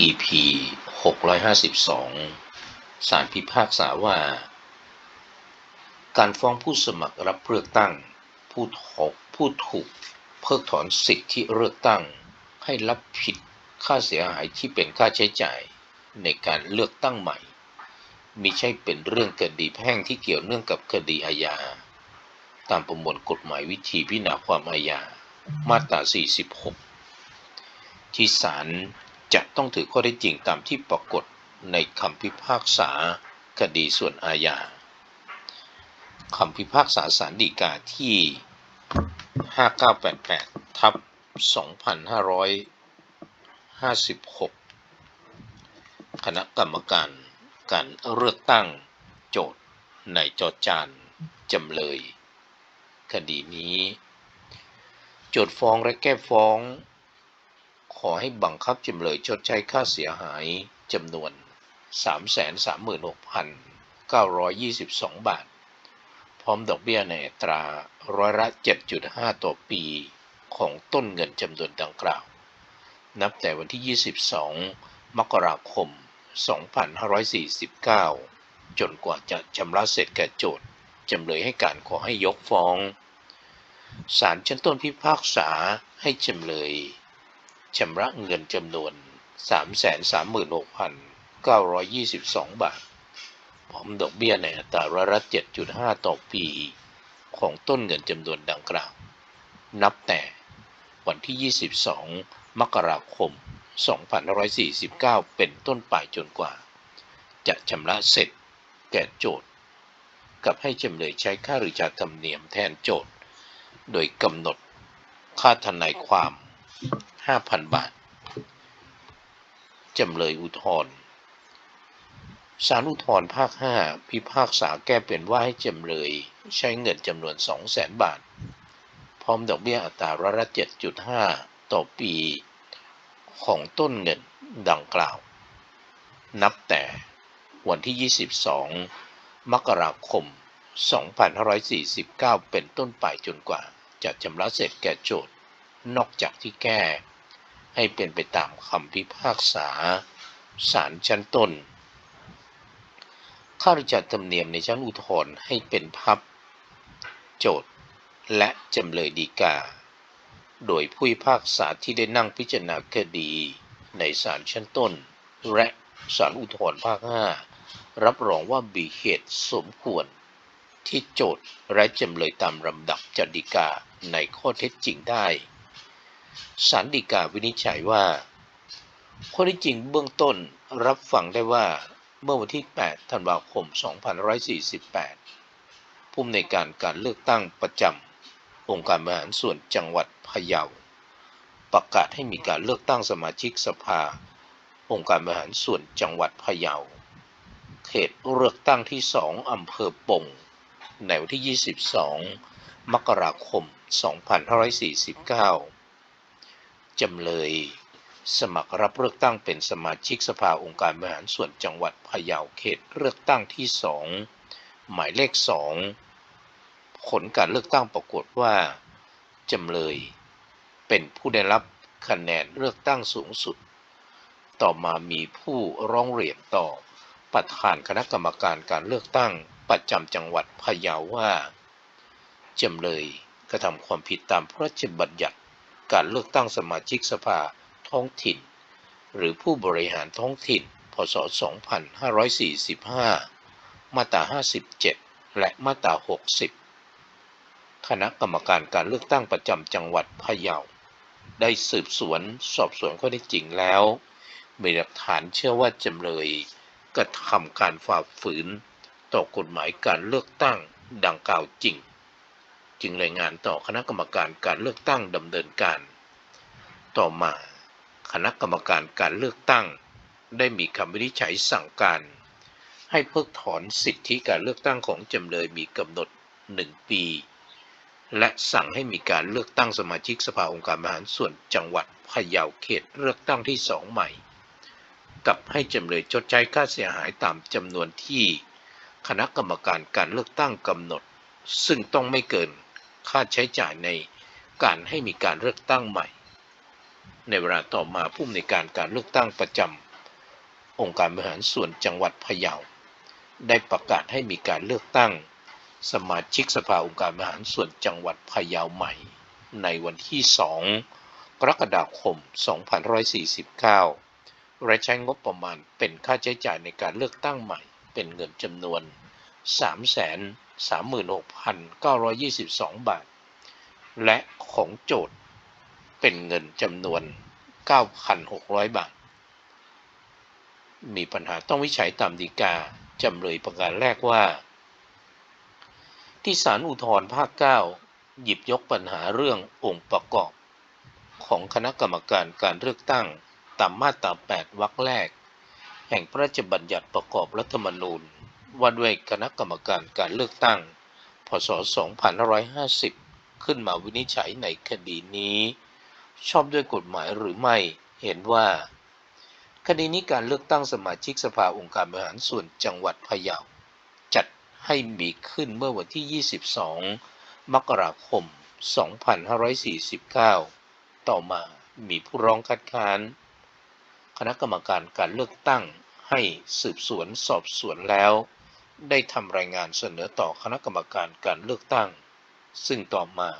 EP 652สารพิพากษาว่า การฟ้องผู้สมัครรับเลือกตั้ง ผู้ถูกผู้ถูกเพิกถอนสิทธิเลือกตั้ง ให้รับผิดค่าเสียหายที่เป็นค่าใช้จ่ายในการเลือกตั้งใหม่มิใช่เป็นเรื่องคดีแพ่งที่เกี่ยวเนื่องกับคดีอาญา ตามประมวลกฎหมายวิธีพิจารณาความอาญา มาตรา 46 ที่ศาล จะต้องถือข้อได้จริงตามที่ปรากฏในคำพิพากษาคดีส่วนอาญาคำพิพากษาศาลฎีกาที่ 5988 ทับ 2556 คณะกรรมการการเลือกตั้งโจทย์ในจอจานจำเลย คดีนี้ โจทย์ฟ้องและแก้ฟ้อง ขอให้บังคับจำเลยชดใช้ค่าเสียหายจำนวน 336,922 บาท พร้อมดอกเบี้ยในอัตราร้อยละ 7.5 ต่อปีของต้นเงินจำนวนดังกล่าว นับแต่วันที่ 22 มกราคม 2549 จนกว่าจะชำระเสร็จแก่โจทย์จำเลยให้การขอให้ยกฟ้อง ศาลชั้นต้นพิพากษาให้จำเลย ชำระเงินจำนวน 336,922 บาท พร้อมดอกเบี้ยในอัตราร้อยละ7.5 ต่อปี ของต้นเงินจำนวนดังกล่าว นับแต่วันที่ 22 มกราคม 2549 เป็นต้นไปจนกว่า จะชำระเสร็จแก่โจทย์ กับให้จำเลยใช้ค่าหรือจาธรรมเนียมแทนโจทย์ โดยกำหนดค่าทนายความ 5,000บาท จำเลยอุทธรศาลอุทธรภาค5พิพากษาแก้เป็นว่าให้จำเลย ใช้เงินจำนวน200,000บาท พร้อมดอกเบี้ยอัตราร้อยละ7.5ต่อปีของต้นเงินดังกล่าว นับแต่วันที่ 22 มกราคม 2549 เป็นต้นไปจนกว่าจะชำระเสร็จแก่โจทย์ นอกจากที่แก้ ให้เป็นไปตามคำพิพากษาศาลชั้นต้นข้าราชการธรรมเนียมในชั้นอุทธรณ์ให้เป็นพับ โจทย์ และจำเลยดีกา โดยผู้พิพากษาที่ได้นั่งพิจารณาคดีในศาลชั้นต้น และศาลอุทธรณ์ภาค 5 รับรองว่ามีเหตุสมควร ที่โจทย์และจำเลยตามลำดับจฎีกาในข้อเท็จจริงได้ ศาลฎีกาวินิจฉัยว่าข้อท็จจริงเบื้องต้นรับฟังได้ว่าเมื่อวันที่ 8 ธันวาคม 2548 ผู้อำนวยการการเลือกตั้งประจำองค์การบริหารส่วนจังหวัดพะเยา ประกาศให้มีการเลือกตั้งสมาชิกสภา องค์การบริหารส่วนจังหวัดพะเยา เขตเลือกตั้งที่ 2 อำเภอปงในวันที่ 22 มกราคม 2549 จำเลย สมัครรับเลือกตั้งเป็นสมาชิกสภาองค์การบริหารส่วนจังหวัดพะเยาเขตเลือกตั้งที่2หมายเลข2ผลการเลือกตั้งปรากฏว่าจำเลย เป็นผู้ได้รับคะแนนเลือกตั้งสูงสุด ต่อมามีผู้ร้องเรียนต่อประธานคณะกรรมการการเลือกตั้งประจำจังหวัดพะเยาว่าจำเลยกระทำความผิดตามพระราชบัญญัติ การเลือกตั้งสมาชิกสภาท้องถิ่น หรือผู้บริหารท้องถิ่น พศ 2545 มาตรา 57 และมาตรา 60 คณะกรรมการการเลือกตั้งประจำจังหวัดพะเยา ได้สืบสวนสอบสวนข้อเท็จจริงแล้ว มีหลักฐานเชื่อว่าจำเลยกระทำการฝ่าฝืน ต่อกฎหมายการเลือกตั้งดังกล่าวจริง จึงรายงานต่อคณะกรรมการการเลือกตั้งดำเนินการ ต่อมาคณะกรรมการการเลือกตั้ง ได้มีคำวินิจฉัยสั่งการ ให้เพิกถอนสิทธิการเลือกตั้งของจำเลยมีกำหนด 1 ปี และสั่งให้มีการเลือกตั้งสมาชิกสภาองค์การบริหารส่วนจังหวัดพะเยาเขตเลือกตั้งที่2ใหม่ กับให้จำเลยชดใช้ค่าเสียหายตามจำนวนที่ คณะกรรมการการเลือกตั้งกำหนด ซึ่งต้องไม่เกิน ค่าใช้จ่ายในการให้มีการเลือกตั้งใหม่ ในเวลาต่อมาผู้อำนวยการการเลือกตั้งประจำองค์การบริหารส่วนจังหวัดพะเยา ได้ประกาศให้มีการเลือกตั้ง สมาชิกสภาองค์การบริหารส่วนจังหวัดพะเยาใหม่ ในวันที่ 2 กรกฎาคม 2549 และใช้งบประมาณเป็นค่าใช้จ่ายในการเลือกตั้งใหม่ เป็นเงินจำนวน 36,922 บาท และของโจทย์เป็นเงินจำนวน 9,600 บาท มีปัญหาต้องวิจัยตามฎีกาจำเลยประการแรกว่า ที่ศาลอุทธรภาค 9 หยิบยกปัญหาเรื่ององค์ประกอบ ของคณะกรรมการการเลือกตั้งตามมาตรา 8 วรรคแรก แห่งพระราชบัญญัติประกอบรัฐธรรมนูญ ว่าด้วยคณะกรรมการการเลือกตั้ง พศ 2550 ขึ้นมาวินิจฉัยในคดีนี้ ชอบด้วยกฎหมายหรือไม่เห็นว่า คดีนี้การเลือกตั้งสมาชิกสภาองค์การบริหารส่วนจังหวัดพะเยาจัดให้มีขึ้นเมื่อวันที่ 22 มกราคม 2549 ต่อมามีผู้ร้องคัดค้าน คณะกรรมการการเลือกตั้งให้สืบสวนสอบสวนแล้ว ได้ทำรายงานเสนอต่อคณะกรรมการการเลือกตั้ง ซึ่งต่อมา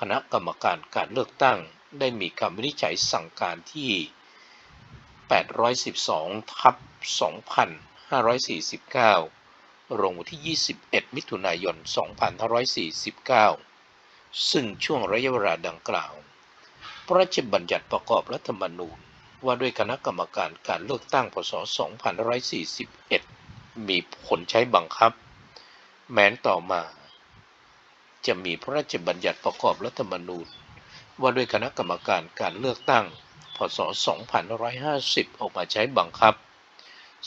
คณะกรรมการการเลือกตั้งได้มีคำวินิจฉัยสั่งการที่ 812 ทับ 2549 ลงวันที่ 21 มิถุนายน 2549 ซึ่งช่วงระยะเวลาดังกล่าว พระราชบัญญัติประกอบรัฐธรรมนูญ ว่าด้วยคณะกรรมการการเลือกตั้งพศ 2541 มีผลใช้บังคับ แม้นต่อมา จะมีพระราชบัญญัติประกอบรัฐธรรมนูญ ว่าด้วยคณะกรรมการการเลือกตั้ง พศ 2550 ออกมาใช้บังคับ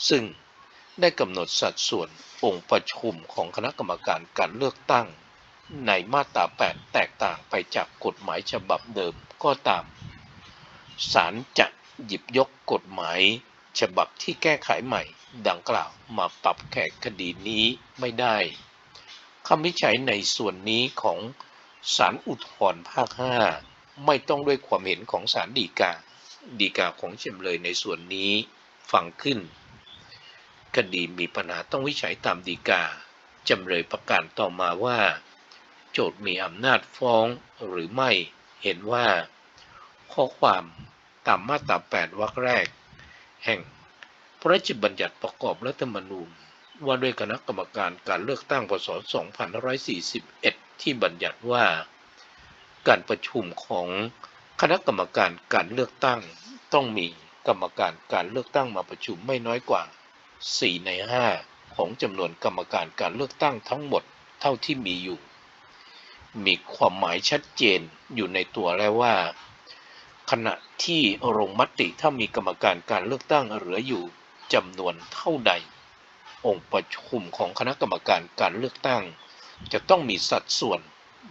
ซึ่งได้กำหนดสัดส่วนองค์ประชุมของคณะกรรมการการเลือกตั้ง ในมาตรา 8 แตกต่างไปจากกฎหมายฉบับเดิมก็ตาม ศาลจะหยิบยกกฎหมายฉบับที่แก้ไขใหม่ ดังกล่าวมาปรับแก้คดีนี้ไม่ได้คำวิจัยในส่วนนี้ของศาลอุทธรภาค 5 ไม่ต้องด้วยความเห็นของศาลฎีกาฎีกาของจำเลยในส่วนนี้ฟังขึ้น คดีมีปัญหาต้องวิจัยตามฎีกาจำเลยประกาศต่อมาว่า โจทย์มีอำนาจฟ้องหรือไม่เห็นว่า ข้อความตามมาตรา 8 วรรคแรก แห่ง พระราชบัญญัติประกอบรัฐธรรมนูญ ว่าด้วยคณะกรรมการการเลือกตั้งพศ 2541 ที่บัญญัติว่า การประชุมของคณะกรรมการการเลือกตั้งต้องมีกรรมการการเลือกตั้งมาประชุมไม่น้อยกว่า 4 ใน 5 ของจำนวนกรรมการการเลือกตั้งทั้งหมดเท่าที่มีอยู่ มีความหมายชัดเจนอยู่ในตัวแล้วว่า ขณะที่ลงมติถ้ามีกรรมการการเลือกตั้งเหลืออยู่ จำนวนเท่าใด องค์ประชุมของคณะกรรมการการเลือกตั้ง จะต้องมีสัดส่วน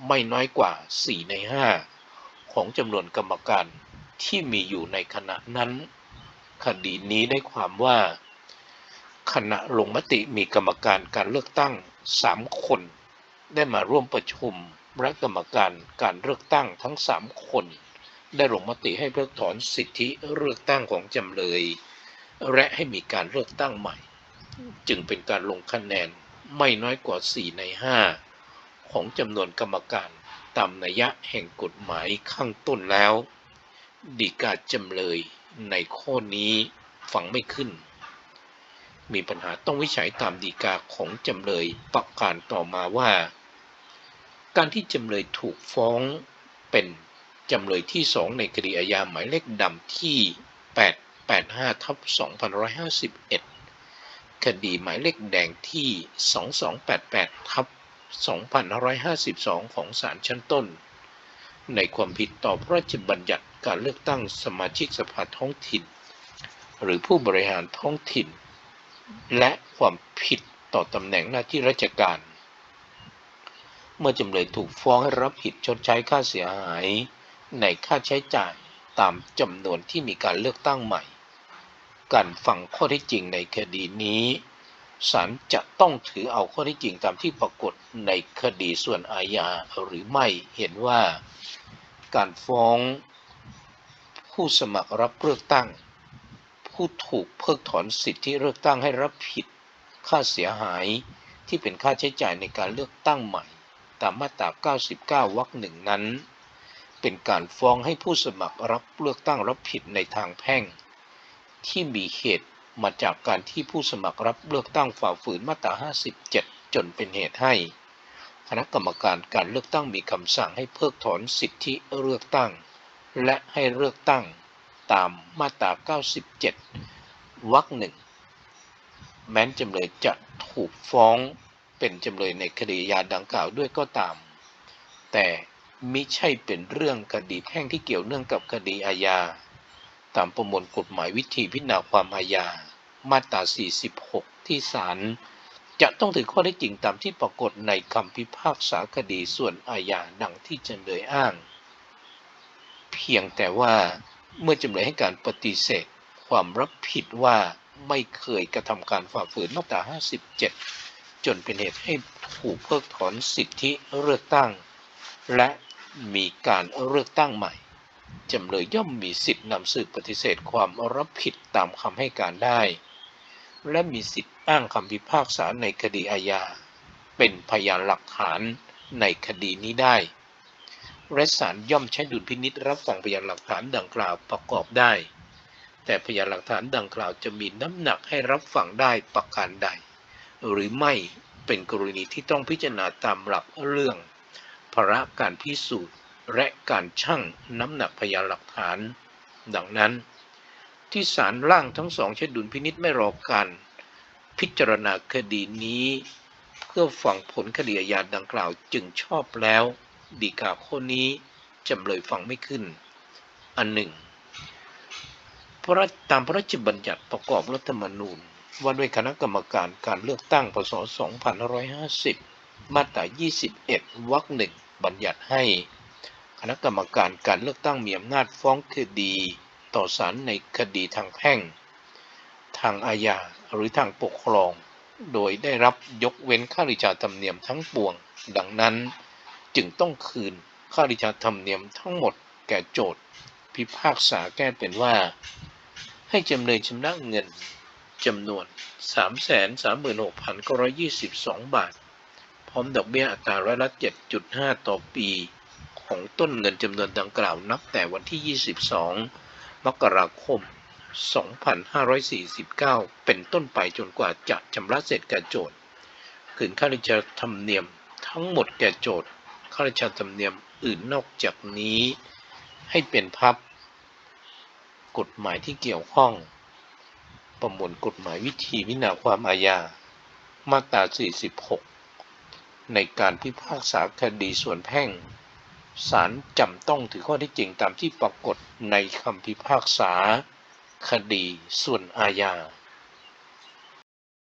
ไม่น้อยกว่า 4 ใน 5 ของจำนวนกรรมการที่มีอยู่ในขณะนั้น คดีนี้ได้ความว่าขณะลงมติมีกรรมการการเลือกตั้ง 3 คน ได้มาร่วมประชุมและกรรมการการเลือกตั้งทั้ง 3 คน ได้ลงมติให้เพิกถอนสิทธิเลือกตั้งของจำเลย และให้มีการเลือกตั้งใหม่ จึงเป็นการลงคะแนนไม่น้อยกว่า 4 ใน 5 ของจำนวนกรรมการตามนัยยะแห่งกฎหมายข้างต้นแล้วดีกาจำเลยในข้อนี้ฟังไม่ขึ้น มีปัญหาต้องวิจัยตามดีกาของจำเลยประการต่อมาว่า การที่จำเลยถูกฟ้องเป็นจำเลยที่สองในคดีอาญาหมายเลขดำที่ 85ทับ2551 คดีหมายเลขแดงที่ 2288ทับ2552 ของศาลชั้นต้น ในความผิดต่อพระราชบัญญัติการเลือกตั้งสมาชิกสภาท้องถิ่น หรือผู้บริหารท้องถิ่น และความผิดต่อตำแหน่งหน้าที่ราชการ เมื่อจำเลยถูกฟ้องให้รับผิดชดใช้ค่าเสียหาย ในค่าใช้จ่ายตามจำนวนที่มีการเลือกตั้งใหม่ การฟังข้อเท็จจริงในคดีนี้ศาลจะต้องถือเอาข้อเท็จจริงตามที่ปรากฏในคดีส่วนอาญาหรือไม่เห็นว่า การฟ้อง ผู้สมัครรับเลือกตั้ง ผู้ถูกเพิกถอนสิทธิเลือกตั้งให้รับผิด ค่าเสียหายที่เป็นค่าใช้จ่ายในการเลือกตั้งใหม่ ตามมาตรา 99 วรรคหนึ่งนั้น เป็นการฟ้องให้ผู้สมัครรับเลือกตั้งรับผิดในทางแพ่ง ที่มีเหตุมาจากการที่ผู้สมัครรับเลือกตั้งฝ่าฝืนมาตรา 57 จนเป็นเหตุให้ คณะกรรมการการเลือกตั้งมีคำสั่งให้เพิกถอนสิทธิเลือกตั้ง และให้เลือกตั้งตามมาตรา 97 วรรคหนึ่ง แม้นจำเลยจะถูกฟ้องเป็นจำเลยในคดีอาญาดังกล่าวด้วยก็ตาม แต่มิใช่เป็นเรื่องคดีแพ่งที่เกี่ยวเนื่องกับคดีอาญา ตามประมวลกฎหมายวิธีพิจารณาความอาญา มาตรา 46 ที่ศาลจะต้องถือข้อได้จริงตามที่ปรากฏในคำพิพากษาคดีส่วนอาญาดังที่จำเลยอ้าง เพียงแต่ว่าเมื่อจำเลยให้การปฏิเสธ ความรับผิดว่าไม่เคยกระทำการฝ่าฝืนมาตรา 57 จนเป็นเหตุให้ถูกเพิกถอนสิทธิเลือกตั้ง และมีการเลือกตั้งใหม่ จำเลยย่อมมีสิทธินำสืบปฏิเสธความรับผิดตามคำให้การได้ และมีสิทธิอ้างคำพิพากษาในคดีอาญา เป็นพยานหลักฐานในคดีนี้ได้ และศาลย่อมใช้ดุลพินิษรับฟังพยานหลักฐานดังกล่าวประกอบได้ แต่พยานหลักฐานดังกล่าวจะมีน้ำหนักให้รับฟังได้ประการใด หรือไม่เป็นกรณีที่ต้องพิจารณาตามหลักเรื่องภาระการพิสูจน์ และการชั่งน้ำหนักพยานหลักฐาน ดังนั้น ที่ศาลร่างทั้งสองใช้ดุลพินิษไม่รอการพิจารณาคดีนี้ เพื่อฟังผลคดีอาญาดังกล่าวจึงชอบแล้ว ดีกาข้อนี้จำเลยฟังไม่ขึ้น อันหนึ่งพระตามพระราชบัญญัติประกอบรัฐธรรมนูญ ว่าด้วยคณะกรรมการการเลือกตั้งพศ 2550 มาตรา 21 วรรคหนึ่งบัญญัติให้ คณะกรรมการการเลือกตั้งมีอำนาจฟ้องคดีต่อศาลในคดีทางแพ่ง ทางอาญาหรือทางปกครอง โดยได้รับยกเว้นค่าริชาธรรมเนียมทั้งปวง ดังนั้นจึงต้องคืนค่าริชาธรรมเนียมทั้งหมดแก่โจทย์พิพากษาแก้เป็นว่า ให้จำเลยชำระเงินจำนวน 336,922 บาท พร้อมดอกเบี้ยอัตราร้อยละ7.5 ต่อปี ของต้นเงินจำนวนดังกล่าวนับแต่วันที่ 22 มกราคม 2549 เป็นต้นไปจนกว่าจะชำระเสร็จแก่โจทย์คืนค่าราชธรรมเนียมทั้งหมดแก่โจทย์ค่าราชธรรมเนียมอื่นนอกจากนี้ ให้เป็นพับ กฎหมายที่เกี่ยวข้อง ประมวลกฎหมายวิธีพิจารณาความอาญา มาตรา 46 ในการพิพากษาคดีส่วนแพ่ง ศาลจำต้องถือข้อที่จริงตามที่ปรากฏในคำพิพากษา คดีส่วนอาญา